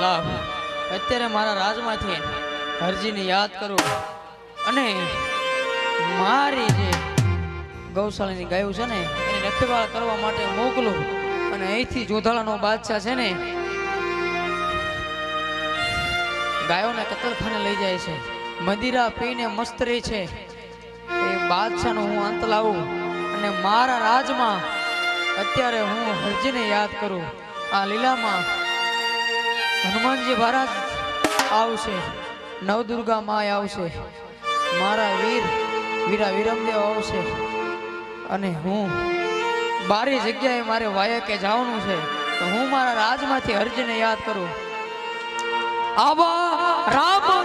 લાવ અત્યારે મારા રાજમાંથી હરજીને યાદ કરું. અને મારી જે ગૌશાળાની ગાયું છે ને, એને રખેવાળ કરવા માટે મોકલું. અને અહીંથી જોધાળાનો બાદશાહ છે ને, ગાયોને કતલખાને લઈ જાય છે. મદિરા પીને મસ્ત રહે છે. એ બાદશાહનો હું અંત લાવું. અને મારા રાજમાં અત્યારે હું હરજીને યાદ કરું. આ લીલામાં હનુમાનજી મહારાજ આવશે, નવદુર્ગા માય આવશે, મારા વીર, વીરા વિરમદેવ આવશે. અને હું બારી જગ્યાએ મારે વાયકે જવાનું છે, તો હું મારા રાજમાંથી અર્જને યાદ કરું. આવા રામને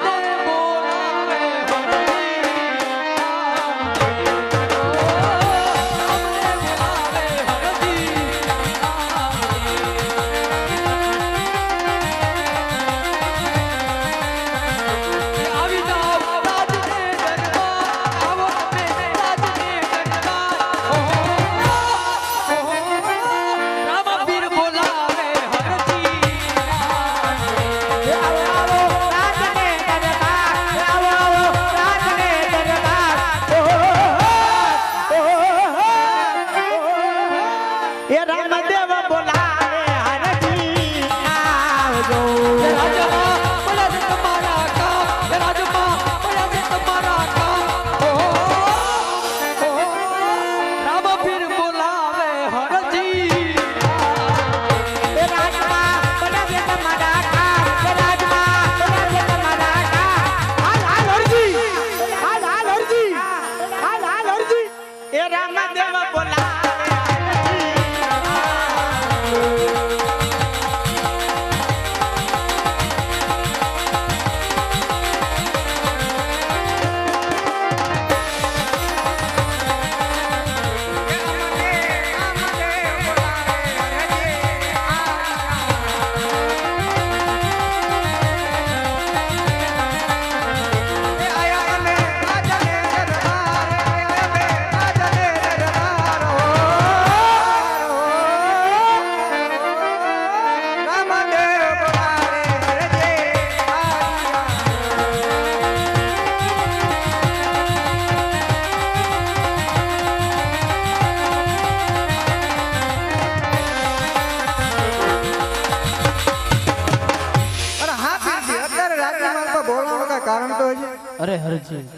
હશે અરે હરજી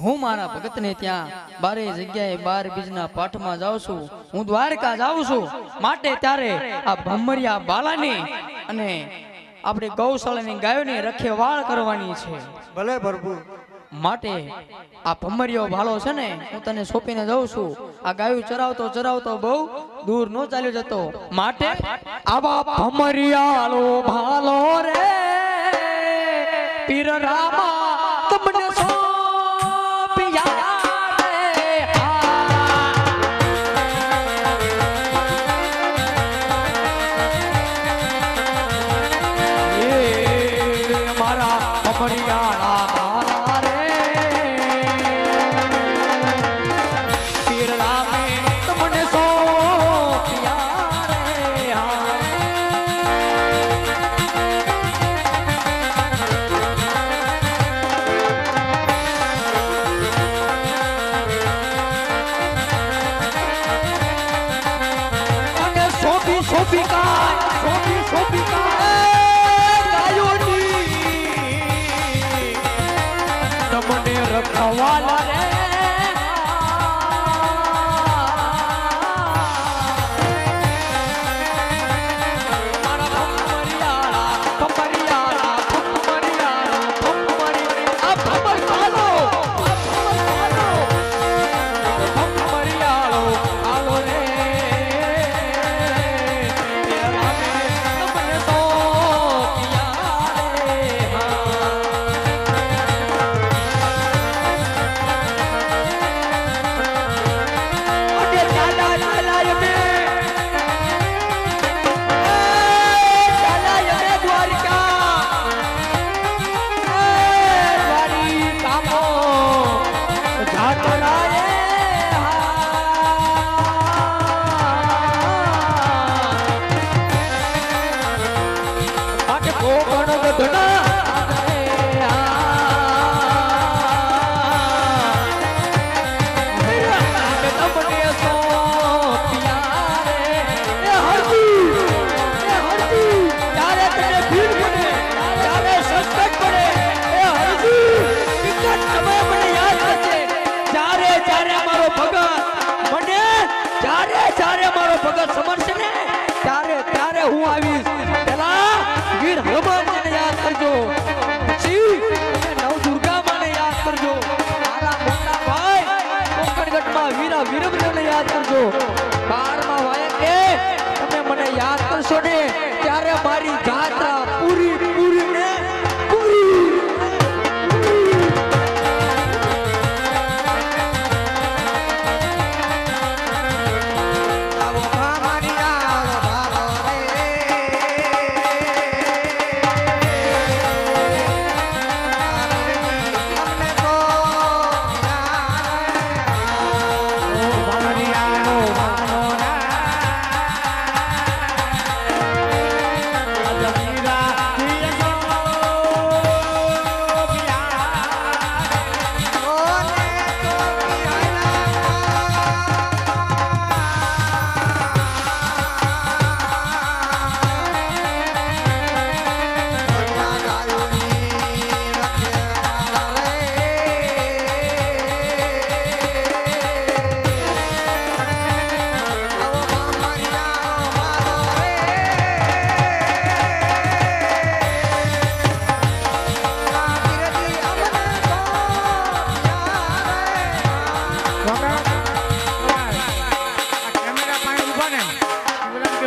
હું મારા ભગતને ત્યાં બારે જગ્યાએ બાર બીજના પાઠમાં જાઉં છું. હું દ્વારકા જાઉં છું. માટે ત્યારે આ ભમરિયા બાલાની અને આપણી ગૌશાળાની ગાયોની રખેવાળ કરવાની છે. ભલે પ્રભુ. માટે આ ભમરિયો ભાલો છે ને હું તને સોંપીને જાઉં છું. આ ગાયું ચરાવતો ચરાવતો બહુ દૂર નો ચાલ્યો જતો. માટે આવા ભમરિયા ભાલો રે. પીર રામા તમને ભમરિયાળા ભાલા રે પીર રામે તમને સોંપ્યા રે હા. અને સોપી સોપી કાય મને રખવાલા રે કરજો. બારમાં વાયે કે તમે મને યાદ કરશો ને ત્યારે મારી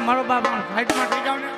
મારો બાપ સાઈડમાં થઈ જાવ ને